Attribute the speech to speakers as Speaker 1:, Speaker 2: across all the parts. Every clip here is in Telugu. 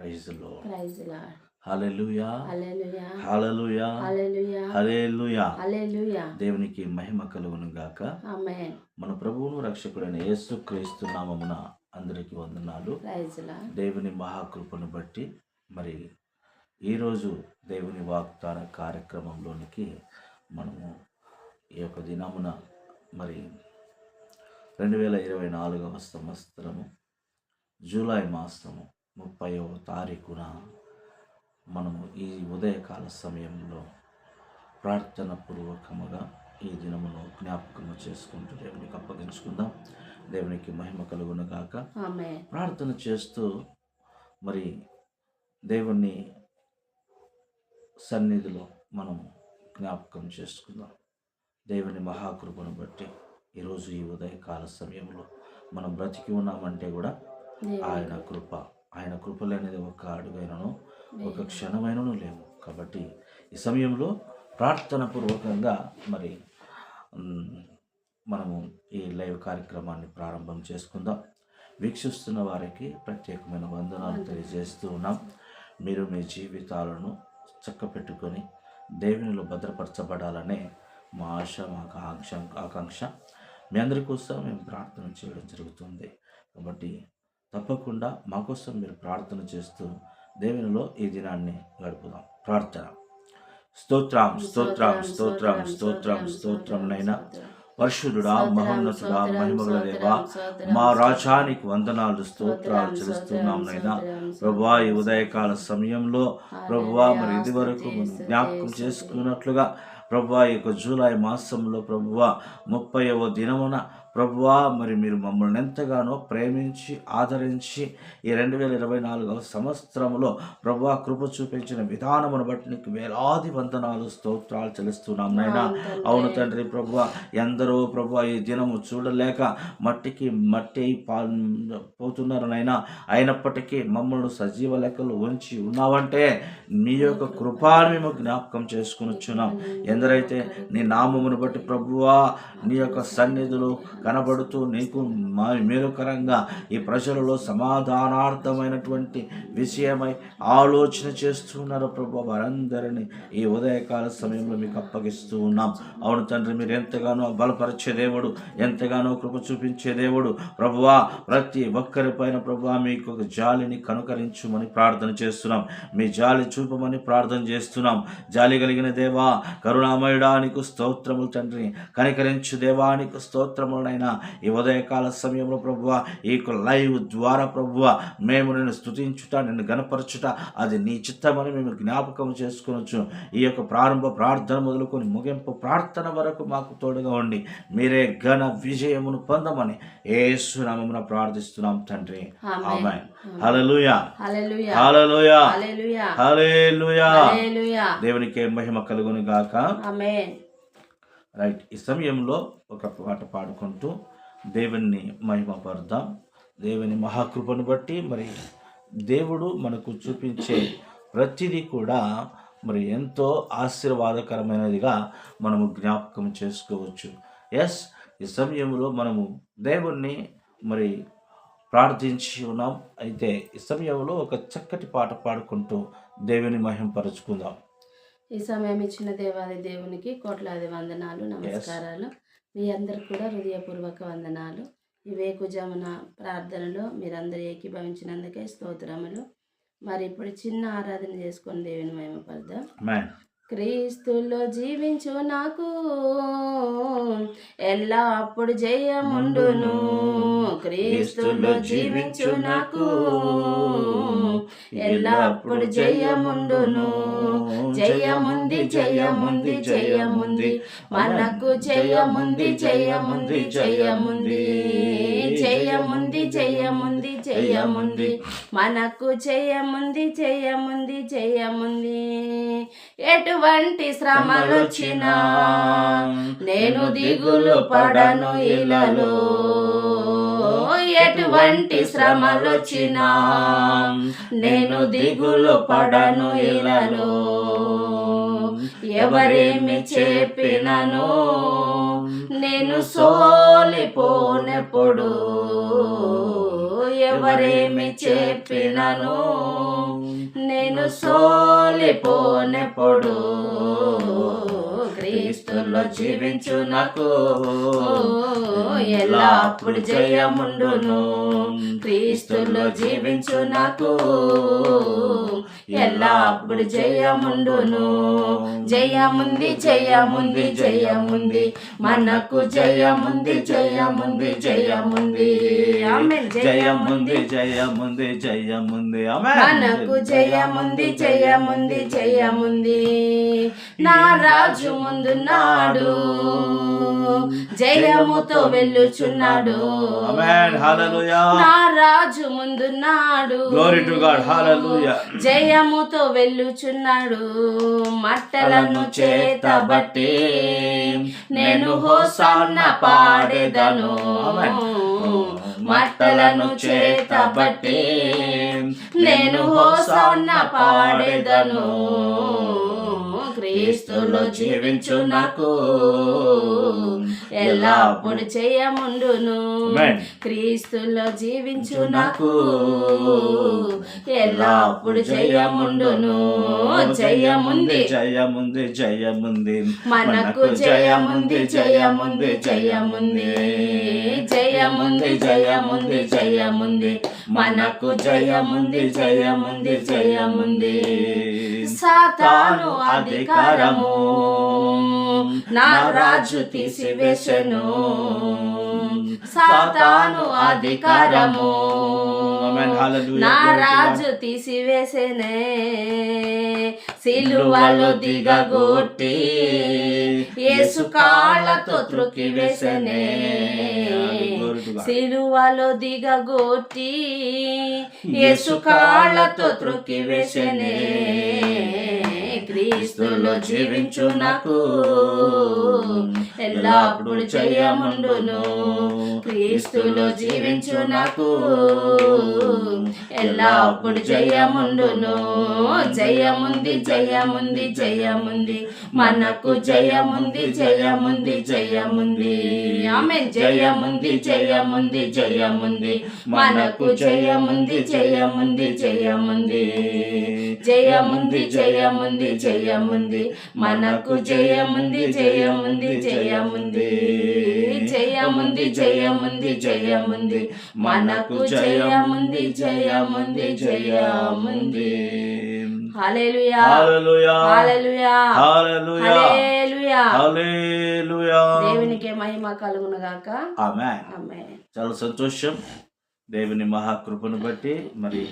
Speaker 1: ప్రైజ్లో
Speaker 2: ప్రైజ్ లార్డ్
Speaker 1: హల్లెలూయా
Speaker 2: హల్లెలూయా
Speaker 1: హల్లెలూయా
Speaker 2: హల్లెలూయా
Speaker 1: హల్లెలూయా
Speaker 2: హల్లెలూయా
Speaker 1: దేవునికి మహిమ కలుగును గాక.
Speaker 2: ఆమేన్
Speaker 1: మన ప్రభువును రక్షకుడైన యేసు క్రీస్తు నామమున అందరికీ వందనాలు. దేవుని మహాకృపను బట్టి మరి ఈరోజు దేవుని వాగ్దాన కార్యక్రమంలోనికి మనము ఈ యొక్క దినమున మరి రెండు వేల ఇరవై నాలుగవ సంవత్సరము జూలై మాసము ముప్పైవ తారీఖున మనము ఈ ఉదయకాల సమయంలో ప్రార్థన పూర్వకముగా ఈ దినమును జ్ఞాపకము చేసుకుంటూ దేవునికి అప్పగించుకుందాం. దేవునికి మహిమ కలుగును గాక.
Speaker 2: ఆమేన్.
Speaker 1: ప్రార్థన చేస్తూ మరి దేవుని సన్నిధిలో మనం జ్ఞాపకం చేసుకుందాం. దేవుని మహాకృపను బట్టి ఈరోజు ఈ ఉదయకాల సమయంలో మనం బ్రతికి ఉన్నామంటే కూడా ఆయన కృప ఆయన కృప లేనిది ఒక అడుగైనను ఒక క్షణమైనను లేవు. కాబట్టి ఈ సమయంలో ప్రార్థన పూర్వకంగా మరి మనము ఈ లైవ్ కార్యక్రమాన్ని ప్రారంభం చేసుకుందాం. వీక్షిస్తున్న వారికి ప్రత్యేకమైన వందనాలు. తెలియజేస్తూ ఉన్నాం. మీరు మీ జీవితాలను చక్కపెట్టుకొని దేవునిలో భద్రపరచబడాలనే మా ఆశ మా ఆకాంక్ష ఆకాంక్ష. మీ అందరి కోసం మేము ప్రార్థన చేయడం జరుగుతుంది. కాబట్టి తప్పకుండా మా కోసం మీరు ప్రార్థన చేస్తూ దేవునిలో ఈ దినాన్ని గడుపుదాం. ప్రార్థన. స్తోత్రం స్తోత్రం స్తోత్రం స్తోత్రం స్తోత్రం నైనా. పరిశుద్ధుడా మహోన్నతుడా మహిమగల దేవా మా రాజానికి వందనాలు స్తోత్రాలు చేస్తున్నాం నైనా. ప్రభువా ఈ ఉదయకాల సమయంలో ప్రభువా మరి ఇది వరకు జ్ఞాపకం చేసుకున్నట్లుగా ప్రభువా ఈ యొక్క జూలై మాసంలో ప్రభువా ముప్పైవ దినమున ప్రభువా మరి మీరు మమ్మల్ని ఎంతగానో ప్రేమించి ఆదరించి ఈ రెండు వేల ఇరవై నాలుగవ సంవత్సరంలో ప్రభువా కృప చూపించిన విధానమును బట్టి నీకు వేలాది వందనాలు స్తోత్రాలు చెల్లిస్తున్నాం నైనా అవును తండ్రి. ప్రభువా ఎందరో ప్రభువా ఈ దినము చూడలేక మట్టికి మట్టి పోతున్నారు నైనా అయినప్పటికీ మమ్మల్ని సజీవ లెక్కలు ఉంచి ఉన్నావంటే మీ యొక్క కృపాను మేము జ్ఞాపకం చేసుకుని వచ్చున్నాం ఎందరైతే నీ నామమును బట్టి ప్రభువా నీ యొక్క సన్నిధులు కనబడుతూ నీకు మా మేలుకరంగా ఈ ప్రజలలో సమాధానార్థమైనటువంటి విషయమై ఆలోచన చేస్తున్నారు ప్రభు. వారందరినీ ఈ ఉదయకాల సమయంలో మీకు అప్పగిస్తూ ఉన్నాం. అవును తండ్రి మీరు ఎంతగానో బలపరిచే దేవుడు ఎంతగానో కృప చూపించే దేవుడు ప్రభువా. ప్రతి ఒక్కరి పైన ప్రభువా మీకు ఒక జాలిని కనుకరించుమని ప్రార్థన చేస్తున్నాం. మీ జాలి చూపమని ప్రార్థన చేస్తున్నాం. జాలి కలిగిన దేవా కరుణామయుడా నీకు స్తోత్రములు తండ్రి. కనికరించు దేవానికి స్తోత్రములనైనా ఈ ఉదయకాల సమయంలో ప్రభువ ఈ యొక్క లైవ్ ద్వారా ప్రభువ మేము నిన్ను స్తుతించుట నిన్ను గనపరచుట అది నీ చిత్తమని మేము జ్ఞాపకం చేసుకొనొచ్చు. ఈ యొక్క ప్రారంభ ప్రార్థన మొదలుకొని ముగింపు ప్రార్థన వరకు మాకు తోడుగా ఉండి మీరే ఘన విజయమును పొందమని ఏసునామమున ప్రార్థిస్తున్నాం తండ్రి. హల్లెలూయా.
Speaker 2: హల్లెలూయా.
Speaker 1: హల్లెలూయా. దేవునికి మహిమ కలుగును గాక
Speaker 2: ఆమేన్.
Speaker 1: రైట్. ఈ సమయంలో ఒక పాట పాడుకుంటూ దేవుణ్ణి మహిమపరుద్దాం. దేవుని మహాకృపను బట్టి మరి దేవుడు మనకు చూపించే ప్రతిదీ కూడా మరి ఎంతో ఆశీర్వాదకరమైనదిగా మనము జ్ఞాపకం చేసుకోవచ్చు. ఎస్ ఈ సమయంలో మనము దేవుణ్ణి మరి ప్రార్థించి ఉన్నాం. అయితే ఈ సమయంలో ఒక చక్కటి పాట పాడుకుంటూ దేవుని మహింపరుచుకుందాం
Speaker 2: ఈ సమయం ఇచ్చిన దేవాది దేవునికి కోట్లాది వందనాలు నమస్కారాలు. మీ అందరికి కూడా హృదయపూర్వక వందనాలు. ఈ వేకుజామున ప్రార్థనలో మీరందరూ ఏకీభవించినందుకే స్తోత్రములు. మరి ఇప్పుడు చిన్న ఆరాధన చేసుకొని దేవుని మహిమపడదాం
Speaker 1: మ్యాన్
Speaker 2: క్రీస్తులో జీవించు నాకు ఎల్లప్పుడు జయముండును. క్రీస్తులో జీవించు నాకు. ఎల్లప్పుడు జయముండును. జయముంది జయముంది జయముంది. మనకు జయముంది జయముంది జయముంది. జయముంది జయముంది జయముంది. మనకు జయముంది జయముంది జయముంది. ఎటువంటి శ్రమలొచ్చినా నేను దిగులు పడను ఇలలో. ఎటువంటి శ్రమలొచ్చినా నేను దిగులు పడను ఇలలో ఎవరేమి చెప్పినను. నేను సోలిపోనెప్పుడు. ఎవరేమి చెప్పినను. నేను సోలిపోనెప్పుడు. క్రీస్తులో జీవించు నాకు ఎల్లప్పుడు జయముండును? క్రీస్తులో జీవించు నాకు ఎల్లప్పుడు జయముండును? జయముంది జయముంది జయముంది. మనకు జయముంది జయముంది జయముంది.
Speaker 1: జయముంది జయముంది జయముంది.
Speaker 2: మనకు జయముంది జయముంది జయముంది. నా రాజు ముందు నాడు జయముతో వెళ్ళుచున్నాడు. నా రాజు ముందు నాడు
Speaker 1: గ్లోరీ టు గాడ్ హల్లెలూయా
Speaker 2: జయముతో వెళ్ళుచున్నాడు. మట్టలను చేతబట్టి నేను హోసన్న పాడేదను. మట్టలను చేతబట్టి నేను హోసన్న పాడేదను. క్రీస్తులో జీవించు నాకు ఎల్లప్పుడు చేయముండును. క్రీస్తులో జీవించు నాకు ఎల్లప్పుడు జయముండును జయముంది.
Speaker 1: జయముంది జయముంది.
Speaker 2: మనకు జయముంది జయముంది. జయముంది. జయముంది జయముంది జయముంది. మనకు జయముంది జయముంది జయముంది. సాతాను అధికారము. నా రాజు తీసివేశను సాతాను అధికారము. నా రాజు తీసివేసేనే. సిలువలో దిగగొట్టి యేసు కాళ్ళతో త్రొక్కి వేసనే. సిలువలో దిగగొట్టి యేసు కాళ్ళతో త్రొక్కి వేసనే. క్రీస్తులో జీవించు నాకు ఎల్లప్పుడు జయముండును క్రీస్తులో జీవించు నాకు ఎల్లప్పుడు జయముండును జయముంది జయముంది జయముంది. మనకు జయముంది జయముంది జయముంది. ఆమె జయముంది జయముంది జయముంది. మనకు జయముంది జయముంది జయముంది. జయముంది జయముంది జయముంది. మనకు జయముంది జయముంది జయముంది. జయముంది జయముంది జయముంది. మనకు జయముంది జయముంది జయముంది. దేవునికి మహిమ కలుగును గాక
Speaker 1: చాలా సంతోషం. దేవుని మహాకృపను బట్టి మరి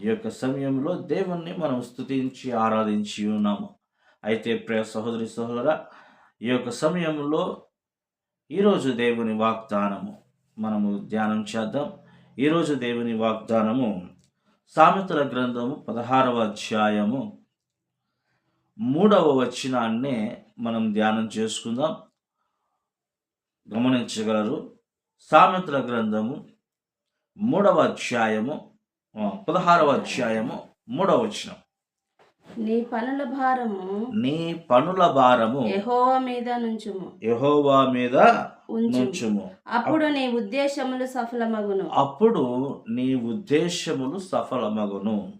Speaker 1: ఈ యొక్క సమయంలో దేవుణ్ణి మనం స్తుతించి ఆరాధించి ఉన్నాము. అయితే ప్రియ సహోదరి సహోదర ఈ యొక్క సమయంలో ఈరోజు దేవుని వాగ్దానము మనము ధ్యానం చేద్దాం. ఈరోజు దేవుని వాగ్దానము సామెతల గ్రంథము పదహారవ అధ్యాయము మూడవ వచనాన్నే మనం ధ్యానం చేసుకుందాం. గమనించగలరు. సామెతల గ్రంథము మూడవ అధ్యాయము పదహారవ అధ్యాయము మూడవ వచనం.
Speaker 2: నీ పనుల భారము
Speaker 1: నీ పనుల భారము
Speaker 2: యెహోవా మీద నుంచుము.
Speaker 1: యెహోవా మీద
Speaker 2: ఉంచుము అప్పుడు నీ ఉద్దేశములు సఫలమగును.
Speaker 1: అప్పుడు నీ ఉద్దేశములు సఫలమగును.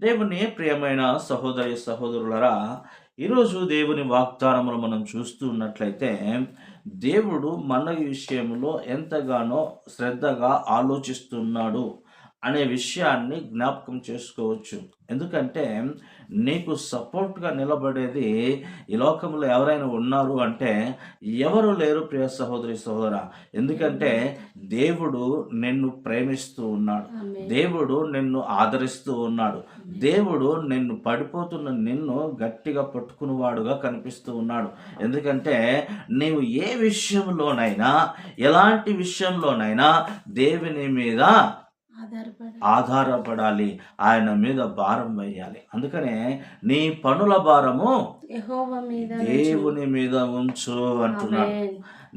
Speaker 1: దేవుని ప్రియమైన సహోదరి సహోదరులరా ఈరోజు దేవుని వాగ్దానములు మనం చూస్తూ ఉన్నట్లయితే దేవుడు మన విషయంలో ఎంతగానో శ్రద్ధగా ఆలోచిస్తున్నాడు. అనే విషయాన్ని జ్ఞాపకం చేసుకోవచ్చు. ఎందుకంటే నీకు సపోర్ట్గా నిలబడేది ఈ లోకంలో ఎవరైనా ఉన్నారు అంటే ఎవరు లేరు ప్రియ సహోదరి సహోదర. ఎందుకంటే దేవుడు నిన్ను ప్రేమిస్తూ ఉన్నాడు. దేవుడు నిన్ను ఆదరిస్తూ ఉన్నాడు. దేవుడు నిన్ను పడిపోతున్న నిన్ను గట్టిగా పట్టుకునేవాడుగా కనిపిస్తూ ఉన్నాడు. ఎందుకంటే నీవు ఏ విషయంలోనైనా ఎలాంటి విషయంలోనైనా దేవుని మీద ఆధారపడాలి. ఆయన మీద భారం వేయాలి. అందుకనే నీ పనుల భారము దేవుని మీద ఉంచు అంటున్నాడు.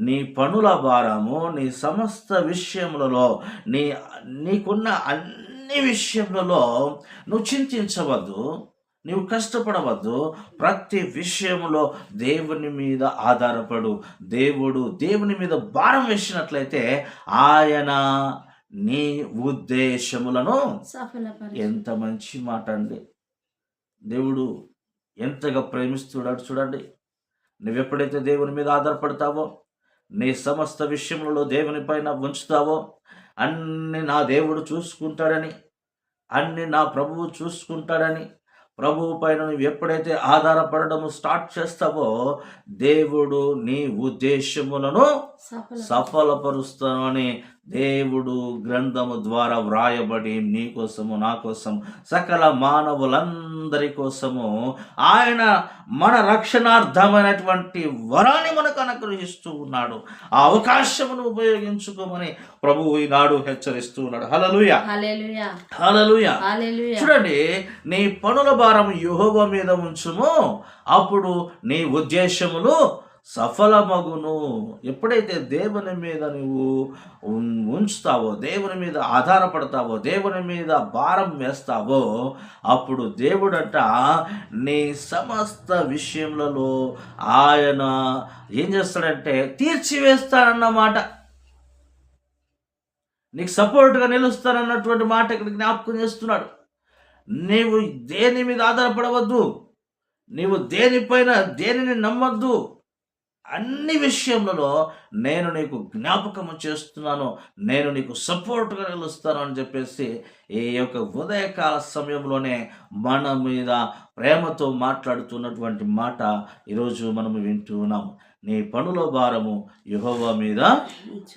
Speaker 1: నీ పనుల భారము నీ సమస్త విషయములలో నీ నీకున్న అన్ని విషయములలో నువ్వు చింతించవద్దు. నీవు కష్టపడవద్దు. ప్రతి విషయములో దేవుని మీద ఆధారపడు. దేవుడు దేవుని మీద భారం వేసినట్లయితే ఆయన నీ ఉద్దేశములను ఎంత మంచి మాట అండి. దేవుడు ఎంతగా ప్రేమిస్తున్నాడు చూడండి. నువ్వు ఎప్పుడైతే దేవుని మీద ఆధారపడతావో నీ సమస్త విషయములలో దేవుని పైన ఉంచుతావో అన్ని నా దేవుడు చూసుకుంటాడని అన్ని నా ప్రభువు చూసుకుంటాడని ప్రభువు పైన నువ్వు ఎప్పుడైతే ఆధారపడడము స్టార్ట్ చేస్తావో దేవుడు నీ ఉద్దేశములను
Speaker 2: సఫల
Speaker 1: సఫలపరుస్తాను అని దేవుడు గ్రంథము ద్వారా వ్రాయబడి నీ కోసము నా కోసం సకల మానవులందరి కోసము ఆయన మన రక్షణార్థమైనటువంటి వరాన్ని మనకు అనుగ్రహిస్తూ ఉన్నాడు. ఆ అవకాశమును ఉపయోగించుకోమని ప్రభువు ఈనాడు హెచ్చరిస్తూ ఉన్నాడు. హలలుయ హలలుయ చూడండి నీ పనుల భారం యుహోవ మీద ఉంచుము. అప్పుడు నీ ఉద్దేశములు సఫలమగును. ఎప్పుడైతే దేవుని మీద నువ్వు ఉంచుతావో దేవుని మీద ఆధారపడతావో దేవుని మీద భారం వేస్తావో అప్పుడు దేవుడట నీ సమస్త విషయములలో ఆయన ఏం చేస్తాడంటే తీర్చివేస్తాడన్నమాట. నీకు సపోర్ట్గా నిలుస్తానన్నటువంటి మాట ఇక్కడ జ్ఞాపకం చేస్తున్నాడు. నీవు దేని మీద ఆధారపడవద్దు. నీవు దేనిపైన దేనిని నమ్మద్దు. అన్ని విషయములలో నేను నీకు జ్ఞాపకము చేస్తున్నాను నేను నీకు సపోర్ట్గా నిలుస్తాను అని చెప్పేసి ఈ యొక్క ఉదయకాల సమయంలోనే మన మీద ప్రేమతో మాట్లాడుతున్నటువంటి మాట ఈరోజు మనము వింటూ ఉన్నాము. నీ పనుల భారము యుహోవ మీద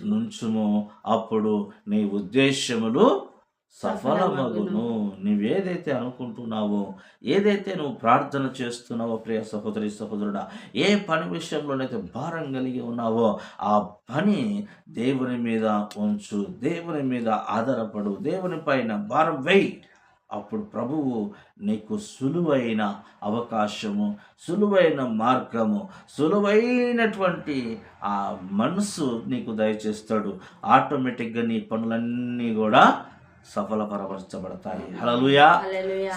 Speaker 1: నుంచుము. అప్పుడు నీ ఉద్దేశములు సఫలమగును. నువ్వేదైతే అనుకుంటున్నావో ఏదైతే నువ్వు ప్రార్థన చేస్తున్నావో ప్రియ సహోదరి సహోదరుడా ఏ పని విషయంలోనైతే భారం కలిగి ఉన్నావో ఆ పని దేవుని మీద ఉంచు. దేవుని మీద ఆధారపడు. దేవుని పైన భారం వెయ్యి అప్పుడు ప్రభువు నీకు సులువైన అవకాశము సులువైన మార్గము సులువైనటువంటి ఆ మనసు నీకు దయచేస్తాడు. ఆటోమేటిక్గా నీ పనులన్నీ కూడా సఫలపరచబడతాయి హలలుయా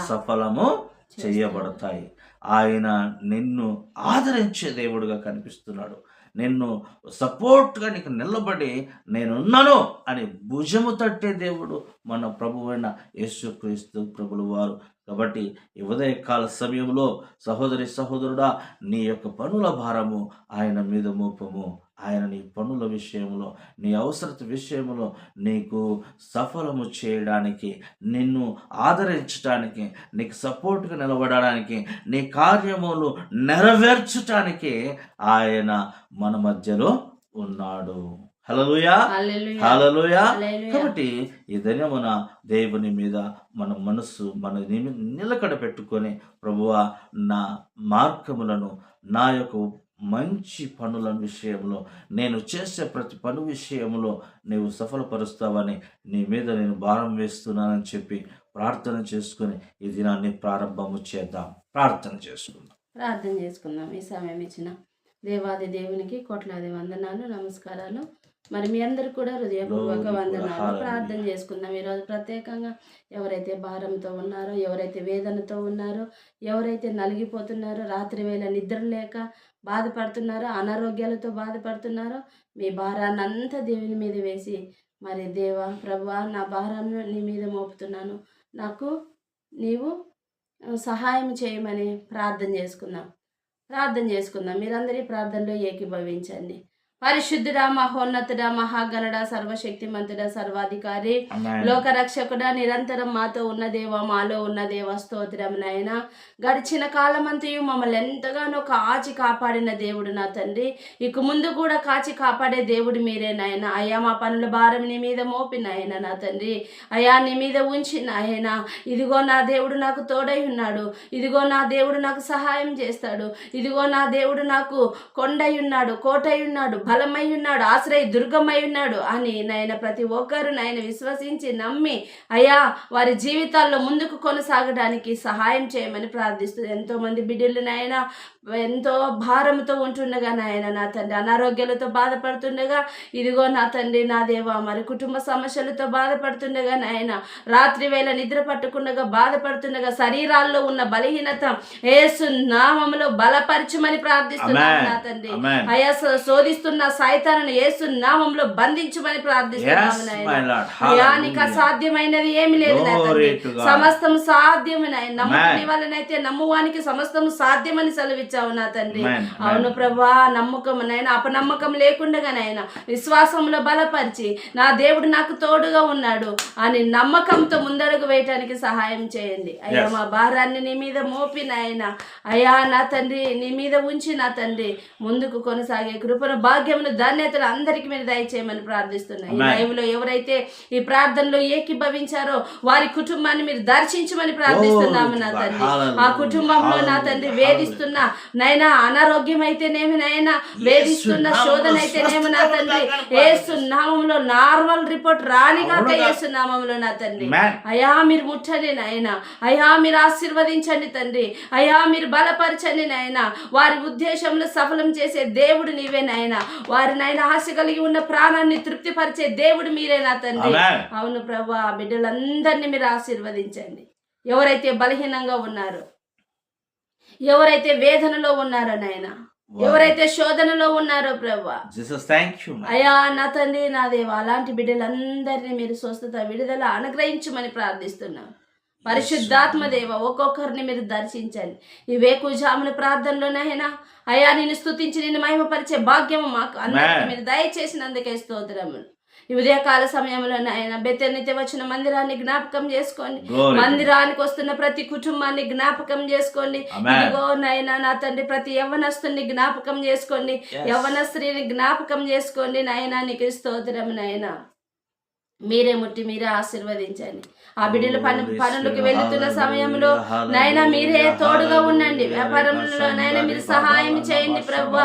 Speaker 1: సఫలము చేయబడతాయి. ఆయన నిన్ను ఆదరించే దేవుడుగా కనిపిస్తున్నాడు. నిన్ను సపోర్ట్గా నీకు నిలబడి నేనున్నాను అని భుజము తట్టే దేవుడు మన ప్రభువైన యేసుక్రీస్తు ప్రభులు వారు. కాబట్టి ఈ ఉదయకాల సమయంలో సహోదరి సహోదరుడా నీ యొక్క పనుల భారము ఆయన మీద మోపము. ఆయన నీ పనుల విషయంలో నీ అవసరత విషయంలో నీకు సఫలము చేయడానికి నిన్ను ఆదరించడానికి నీకు సపోర్ట్గా నిలబడడానికి నీ కార్యములు నెరవేర్చటానికి ఆయన మన మధ్యలో ఉన్నాడు. హలలుయా హలలుయా కాబట్టి ఈ దినమున దేవుని మీద మన మనస్సు మన నిలకడ పెట్టుకొని ప్రభువా నా మార్గములను నా యొక్క మంచి పనుల విషయంలో నేను చేసే ప్రతి పని విషయంలో నీవు సఫలపరుస్తావని నీ మీద నేను భారం వేస్తున్నానని చెప్పి ప్రార్థన చేసుకొని ఈ దినాన్ని ప్రారంభము చేద్దాం. ప్రార్థన చేసుకుందాం.
Speaker 2: ప్రార్థన చేసుకుందాం. ఈ సమయం ఇచ్చిన దేవాది దేవునికి కోట్లాది వందనాలు నమస్కారాలు. మరి మీ అందరు కూడా హృదయపూర్వక వందనాలు. ప్రార్థన చేసుకుందాం. ఈరోజు ప్రత్యేకంగా ఎవరైతే భారంతో ఉన్నారో ఎవరైతే వేదనతో ఉన్నారో ఎవరైతే నలిగిపోతున్నారో రాత్రి వేళ నిద్ర లేక బాధపడుతున్నారో అనారోగ్యాలతో బాధపడుతున్నారో మీ భారాన్ని అంతా దేవుని మీద వేసి మరి దేవా ప్రభా నా భారాన్ని నీ మీద మోపుతున్నాను. నాకు నీవు సహాయం చేయమని ప్రార్థన చేసుకుందాం. ప్రార్థన చేసుకుందాం. మీరందరి ప్రార్థనలో ఏకీభవించండి. పరిశుద్ధుడా మహోన్నతుడా మహాగణుడా సర్వశక్తిమంతుడా సర్వాధికారి. లోకరక్షకుడా నిరంతరం మాతో ఉన్న దేవ మాలో ఉన్న దేవ స్తోత్రం నాయన. గడిచిన కాలమంతయు మమ్మల్ని ఎంతగానో కాచి కాపాడిన దేవుడు నా తండ్రి. ఇక ముందు కూడా కాచి కాపాడే దేవుడు మీరే నాయన. అయ్యా మా పనుల భారం నీ మీద మోపి నాయన నా తండ్రి. అయ్యా నీ మీద ఉంచి నాయన. ఇదిగో నా దేవుడు నాకు తోడై ఉన్నాడు. ఇదిగో నా దేవుడు నాకు సహాయం చేస్తాడు. ఇదిగో నా దేవుడు నాకు కొండై ఉన్నాడు కోటై ఉన్నాడు బలమై ఉన్నాడు ఆశ్రయ దుర్గమై ఉన్నాడు అని నాయన ప్రతి ఒక్కరు నాయన విశ్వసించి నమ్మి అయ్యా వారి జీవితాల్లో ముందుకు కొనసాగడానికి సహాయం చేయమని ప్రార్థిస్తుంది ఎంతో మంది బిడ్డలు నాయన ఎంతో భారంతో ఉంటుండగా నాయన నా తండ్రి అనారోగ్యాలతో బాధపడుతుండగా ఇదిగో నా తండ్రి నా దేవా మరి కుటుంబ సమస్యలతో బాధపడుతుండగా నాయన రాత్రి వేళ నిద్ర పట్టకుండగా బాధపడుతుండగా శరీరాల్లో ఉన్న బలహీనత ఏసు నామములో బలపరచమని ప్రార్థిస్తున్నాను. నా తండ్రి. అయా శోధిస్తున్న ఉన్న సైతాన్ని యేసు నామంలో బంధించమని ప్రార్థిస్తున్నాము. అసాధ్యమైనది ఏమి లేదు. సమస్తం సాధ్యము నాయన. నమ్ముకునే
Speaker 1: Amen.
Speaker 2: వాళ్ళనైతే నమ్మువానికి సమస్తం సాధ్యమని సెలవిచ్చావు నా తండ్రి. అవును ప్రభా నమ్మకం నాయన. అపనమ్మకం లేకుండా నాయన. విశ్వాసంలో బలపరిచి నా దేవుడు నాకు తోడుగా ఉన్నాడు అని నమ్మకంతో ముందడుగు వేయటానికి సహాయం చేయండి. అయ్యా. మా భారాన్ని నీ మీద మోపి నాయన. అయ్యా నా తండ్రి నీ మీద ఉంచి నా తండ్రి. ముందుకు కొనసాగే కృపను భాగ్యమును ధన్యతలు అందరికి మీరు దయచేయమని ప్రార్థిస్తున్నాయి. లైవ్లో ఎవరైతే ఈ ప్రార్థనలో ఏకీభవించారో వారి కుటుంబాన్ని మీరు దర్శించమని ప్రార్థిస్తున్నాము నా
Speaker 1: God.
Speaker 2: తండ్రి ఆ. కుటుంబంలో నా తండ్రి. వేధిస్తున్న నైనా అనారోగ్యం అయితేనేమి నైనా వేధిస్తున్న శోధన అయితేనేమి నా తండ్రి. ఏసు నామంలో నార్మల్ రిపోర్ట్ రానిగా
Speaker 1: అవునుగా.
Speaker 2: ఏసు నామంలో నా తండ్రి. అయ్యా మీరు ముట్టండి నాయన అయ్యా మీరు ఆశీర్వదించండి తండ్రి అయ్యా మీరు బలపరచండి నాయన వారి ఉద్దేశంలో సఫలం చేసే దేవుడు నీవే నాయన వారి నాయన ఆశ కలిగి ఉన్న ప్రాణాన్ని తృప్తిపరిచే దేవుడు మీరే నా తండ్రి. అవును ప్రభు ఆ బిడ్డలందరినీ మీరు ఆశీర్వదించండి ఎవరైతే బలహీనంగా ఉన్నారో ఎవరైతే వేదనలో ఉన్నారో నాయన ఎవరైతే శోధనలో ఉన్నారో ప్రభా. అయ్యా నా తండ్రి నా దేవ అలాంటి బిడ్డలందరినీ మీరు స్వస్థత విడుదల అనుగ్రహించమని ప్రార్థిస్తున్నాం పరిశుద్ధాత్మ దేవ ఒక్కొక్కరిని మీరు దర్శించండి. ఈ వేకుజామున ప్రార్థనలోనైనా అయ్యా నేను స్తుతించి నిన్ను మహిమపరిచే భాగ్యము మాకు అందరికీ. మీరు దయచేసినందుకే స్తోత్రములు. ఈ ఉదయకాల సమయంలో నాయన బెత్తెనితే వచ్చిన మందిరాన్ని జ్ఞాపకం చేసుకోండి. మందిరానికి వస్తున్న ప్రతి కుటుంబాన్ని జ్ఞాపకం చేసుకోండి. ఇదిగో నాయన నా తండ్రి ప్రతి యవ్వనస్తుని జ్ఞాపకం చేసుకోండి. యవ్వన స్త్రీని జ్ఞాపకం చేసుకోండి. నాయన నీకు స్తోత్రం నాయన మీరే ముట్టి మీరే ఆశీర్వదించండి. ఆ బిడ్డలు పను పనులకు వెళుతున్న సమయంలో నాయన మీరే తోడుగా ఉండండి. వ్యాపారంలో నాయన మీరు సహాయం చేయండి ప్రభు.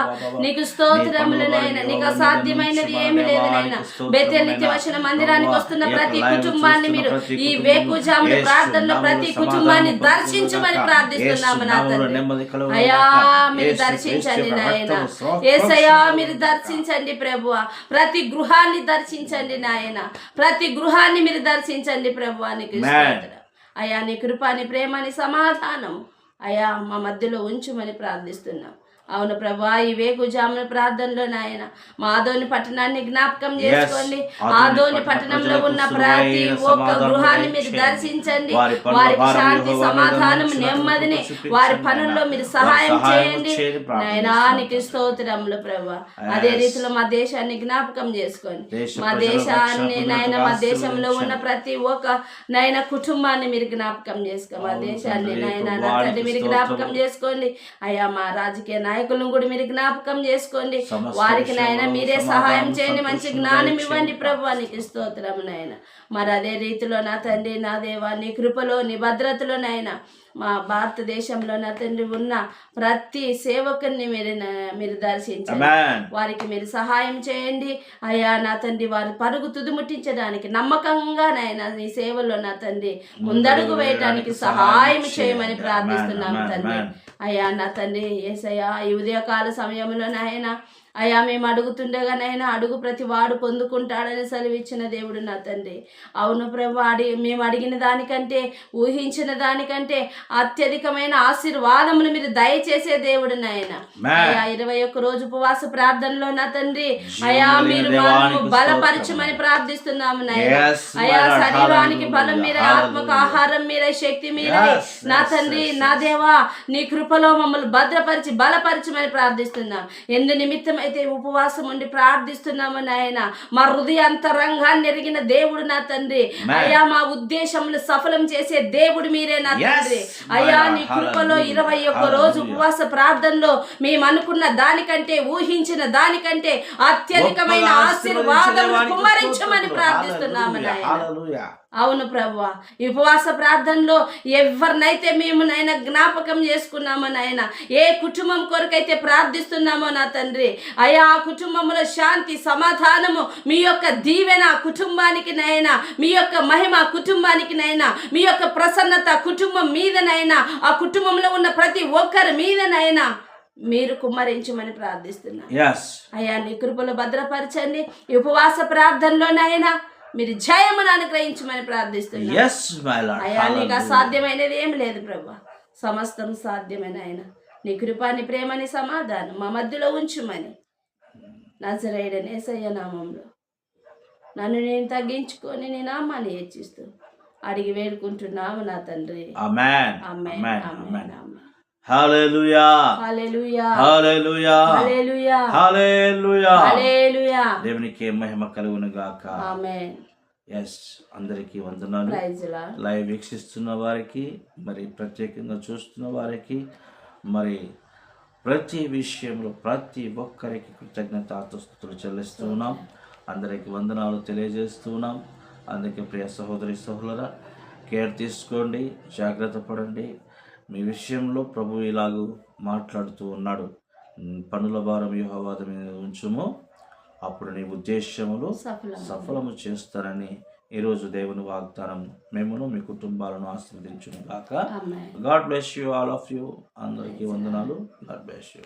Speaker 2: నీకు స్తోత్రములు నాయన నీకు అసాధ్యమైనది ఏమి లేదు నాయన బెతెల్ నిత్య వచ్చిన మందిరానికి వస్తున్న ప్రతి కుటుంబాన్ని మీరు ఈ వేకుజామున ప్రార్థనలో ప్రతి కుటుంబాన్ని దర్శించమని ప్రార్థిస్తున్నాము నా తండ్రి. అయ్యా మీరు దర్శించండి నాయన. ఏసయ్యా మీరు దర్శించండి ప్రభువ. ప్రతి గృహాన్ని దర్శించండి నాయన. ప్రతి గృహాన్ని మీరు దర్శించండి ప్రభు నీకు. అయ్యా నీ కృపాని ప్రేమని సమాధానం. అయ్యా మా మధ్యలో ఉంచుమని ప్రార్థిస్తున్నాం. అవును ప్రభా ఈ వేకుజామున ప్రార్థనలో నాయన మా ఆదోని పట్టణాన్ని జ్ఞాపకం చేసుకోండి
Speaker 1: ఆదోని పట్టణ
Speaker 2: పట్టణంలో ఉన్న ప్రతి ఒక్క గృహాన్ని మీరు. దర్శించండి
Speaker 1: వారి
Speaker 2: శాంతి సమాధానం నెమ్మదిని వారి. పనుల్లో మీరు సహాయం చేయండి
Speaker 1: చేయని ప్రార్థన
Speaker 2: నాయనా
Speaker 1: చేస్తున్నాం.
Speaker 2: నీకు స్తోత్రములు ప్రభా. అదే రీతిలో మా దేశాన్ని జ్ఞాపకం చేసుకోండి మా దేశాన్ని నాయన మా దేశంలో ఉన్న. ప్రతి ఒక్క నాయన కుటుంబాన్ని మీరు జ్ఞాపకం చేసుకో మా దేశాన్ని నాయన మీరు. జ్ఞాపకం చేసుకోండి అయ్యా మా రాజకీయ నాయకులను కూడా మీరు జ్ఞాపకం చేసుకోండి. వారికి నాయన మీరే సహాయం చేయండి. మంచి జ్ఞానం. ఇవ్వండి ప్రభు నీకు స్తోత్రం నాయన. మరి అదే రీతిలో నా తండ్రి నా దేవా నీ కృపలో నీ భద్రతలో నాయన మా భారతదేశంలో నా తండ్రి ఉన్న ప్రతి సేవకుని మీరు మీరు దర్శించండి. వారికి మీరు సహాయం చేయండి. అయ్యా నా తండ్రి వారి పరుగు తుదిముట్టించడానికి నమ్మకంగా నాయన నీ సేవలో నా తండ్రి ముందడుగు వేయటానికి సహాయం చేయమని ప్రార్థిస్తున్నాము తండ్రి. అయ్యా నా తండ్రి ఏసయ్యా ఈ ఉదయకాల సమయంలో నాయన అయ్యా మేము అడుగుతుండగానైనా అడుగు ప్రతి వాడు పొందుకుంటాడని సెలవిచ్చిన దేవుడు నా తండ్రి అవును ప్రభు అడి మేము అడిగిన దానికంటే ఊహించిన దానికంటే అత్యధికమైన ఆశీర్వాదములు మీరు దయచేసే దేవుడు నాయన. అయ్యా ఇరవై ఒక్క రోజు ఉపవాస ప్రార్థనలో నా తండ్రి
Speaker 1: కలిగిన
Speaker 2: మీరు బలపరచమని ప్రార్థిస్తున్నాము నాయన
Speaker 1: Lord.
Speaker 2: శరీరానికి బలం. మీరే ఆత్మకు. ఆహారం మీరే శక్తి మీరే నా తండ్రి నా. దేవా నీ కృపలో మమ్మల్ని భద్రపరిచి బలపరచమని ప్రార్థిస్తున్నాం ఎందు నిమిత్తం అయితే ఉపవాసం ఉండి ప్రార్థిస్తున్నాము నాయన మా హృదయాంతరంగాన్ని ఎరిగిన దేవుడు నా తండ్రి. అయ్యా మా ఉద్దేశములు సఫలం చేసే దేవుడు మీరే నా తండ్రి అయ్యా. నీ కృపలో. ఇరవై ఒక్క రోజు. ఉపవాస ప్రార్థనలో మేము అనుకున్న దానికంటే ఊహించిన దానికంటే అత్యధికమైన కుమ్మరించమని
Speaker 1: వారికి
Speaker 2: ప్రార్థిస్తున్నాము. నాయన. అవును ప్రభు. ఈ ఉపవాస ప్రార్థనలో ఎవరినైతే మేము నాయన జ్ఞాపకం చేసుకున్నామో నాయన ఏ కుటుంబం కొరకైతే ప్రార్థిస్తున్నామో నా తండ్రి అయా ఆ కుటుంబంలో శాంతి సమాధానము మీ యొక్క దీవెన కుటుంబానికి నైనా మీ యొక్క మహిమ కుటుంబానికి నైనా మీ యొక్క ప్రసన్నత కుటుంబం మీదనైనా ఆ కుటుంబంలో ఉన్న ప్రతి ఒక్కరి మీదనైనా మీరు కుమ్మరించమని ప్రార్థిస్తున్నా. అయ్యా నీ కృపలు భద్రపరచండి. ఉపవాస ప్రార్థనలోనైనా మీరు జయమును అనుగ్రహించమని ప్రార్థిస్తున్నా.
Speaker 1: Yes, my Lord.
Speaker 2: అయ్యా నీకు
Speaker 1: Hallelujah.
Speaker 2: అసాధ్యమైనది ఏం లేదు ప్రభు. సమస్తం సాధ్యమైన ఆయన. నీ కృపాని ప్రేమని సమాధానం మా మధ్యలో ఉంచుమని. నజరైడని ఏసయ్య నామంలో. నన్ను నేను తగ్గించుకొని నీ నామాన్ని హెచ్చిస్తూ అడిగి వేడుకుంటున్నాము నా తండ్రి.
Speaker 1: దేవునికి మహిమ కలుగును గాక.
Speaker 2: ఆమేన్
Speaker 1: ఎస్ అందరికీ వందనాలు. లైవ్ వీక్షిస్తున్న వారికి మరి ప్రత్యేకంగా చూస్తున్న వారికి మరి ప్రతి విషయంలో ప్రతి ఒక్కరికి కృతజ్ఞతాస్తుతులు చెల్లిస్తున్నాం అందరికి వందనాలు తెలియజేస్తున్నాం అందుకే ప్రియ సహోదరి సహోదర కేర్ తీసుకోండి జాగ్రత్త పడండి. మీ విషయంలో ప్రభు ఇలాగూ మాట్లాడుతూ ఉన్నాడు. "ఉమ్, పనుల భారం వ్యూహవాద మీద ఉంచుము. అప్పుడు నీ ఉద్దేశములు
Speaker 2: సఫలం
Speaker 1: సఫలము చేస్తారని ఈరోజు దేవుని వాగ్దానం. మేమును మీ కుటుంబాలను ఆశీర్వదించును గాక
Speaker 2: amen.
Speaker 1: God bless you all of you. అందరికీ వందనాలు. God bless you.